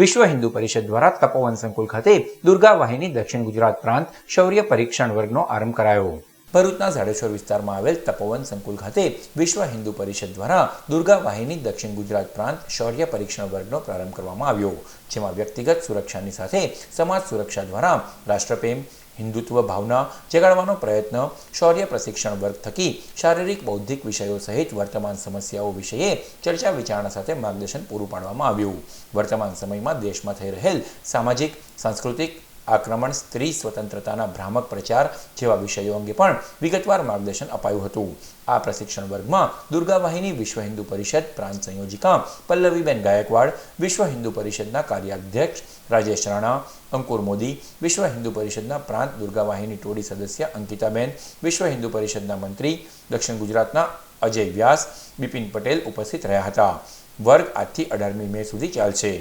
વિશ્વ હિન્દુ પરિષદ દ્વારા તપોવન સંકુલ ખાતે દુર્ગા દક્ષિણ ગુજરાત પ્રાંત શૌર્ય પરીક્ષણ વર્ગનો આરંભ કરાયો. ભરૂચના ઝાડેશ્વર વિસ્તારમાં આવેલ તપોવન સંકુલ ખાતે વિશ્વ હિન્દુ પરિષદ દ્વારા દુર્ગા વાહિની દક્ષિણ ગુજરાત પ્રાંત શૌર્ય પરીક્ષણ વર્ગનો પ્રારંભ કરવામાં આવ્યો, જેમાં વ્યક્તિગત સુરક્ષાની સાથે સમાજ સુરક્ષા દ્વારા રાષ્ટ્રપ્રેમ હિન્દુત્વ ભાવના જગાડવાનો પ્રયત્ન, શૌર્ય પ્રશિક્ષણ વર્ગ થકી શારીરિક, બૌદ્ધિક વિષયો સહિત વર્તમાન સમસ્યાઓ વિષયે ચર્ચા વિચારણા સાથે માર્ગદર્શન પૂરું પાડવામાં આવ્યું. વર્તમાન સમયમાં દેશમાં થઈ રહેલ સામાજિક, સાંસ્કૃતિક આક્રમણ, સ્ત્રી સ્વતંત્રતાના ભ્રામક પ્રચાર જેવા વિષયો અંગે પણ વિગતવાર માર્ગદર્શન અપાયું હતું. આ પ્રશિક્ષણ વર્ગમાં દુર્ગા વાહિની વિશ્વ હિન્દુ પરિષદ પ્રાંત સંયોજિકા પલ્લવીબેન ગાયકવાડ, વિશ્વ હિન્દુ પરિષદના કાર્યાધ્યક્ષ રાજેશ રાણા, અંકુર મોદી, વિશ્વ હિન્દુ પરિષદના પ્રાંત દુર્ગા વાહિની ટોળી સદસ્ય અંકિતાબેન, વિશ્વ હિન્દુ પરિષદના મંત્રી દક્ષિણ ગુજરાતના અજય વ્યાસ, બિપિન પટેલ ઉપસ્થિત રહ્યા હતા. વર્ગ આજથી અઢારમી મે સુધી ચાલશે.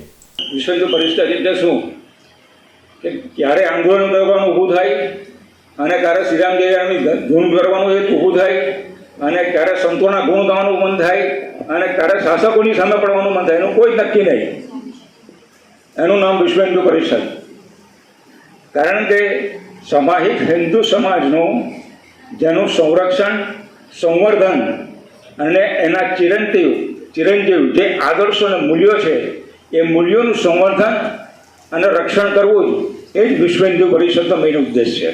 વિશ્વ હિન્દુ પરિષદ એટલે શું કે ક્યારે આંદોલન કરવાનું ઊભું થાય અને ક્યારે શ્રીરામ ધૂન કરવાનું હેતુ ઊભું થાય અને ક્યારે સંતોના ગુણ ગાવાનું મન થાય અને ક્યારે શાસકોની સામે પડવાનું મન થાય, એનું કોઈ નક્કી નહીં. એનું નામ વિશ્વ હિન્દુ પરિષદ. કારણ કે સામાહિક હિન્દુ સમાજનું જેનું સંરક્ષણ, સંવર્ધન અને એના ચિરંજીવ ચિરંજીવ જે આદર્શો અને મૂલ્યો છે, એ મૂલ્યોનું સંવર્ધન અને રક્ષણ કરવું એ જ વિશ્વ હિન્દુ પરિષદનો મેઇન ઉદ્દેશ છે.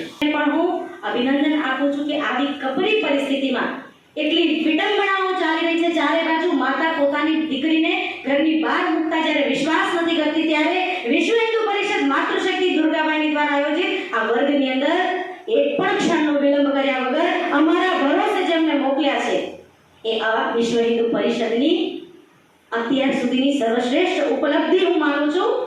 અભિનંદન આપું છું કે આવી કપરી પરિસ્થિતિમાં એટલી વિડંબણાઓ ચાલી રહી છે ચારે બાજુ માતા પોતાની દીકરીને ઘરની બહાર મૂકતા જ્યારે વિશ્વાસ નથી કરતી ત્યારે વિશ્વ હિન્દુ પરિષદ માતૃશક્તિ દુર્ગાબાઈની દ્વારા આયોજિત આ વર્ગની અંદર એક પણ ક્ષણનો વિલંબ કર્યા વગર અમારા ભરોસે જેમને મોકલ્યા છે. એ આ વિશ્વ હિન્દુ પરિષદની અત્યાર સુધીની સર્વશ્રેષ્ઠ ઉપલબ્ધિ હું માનું છું.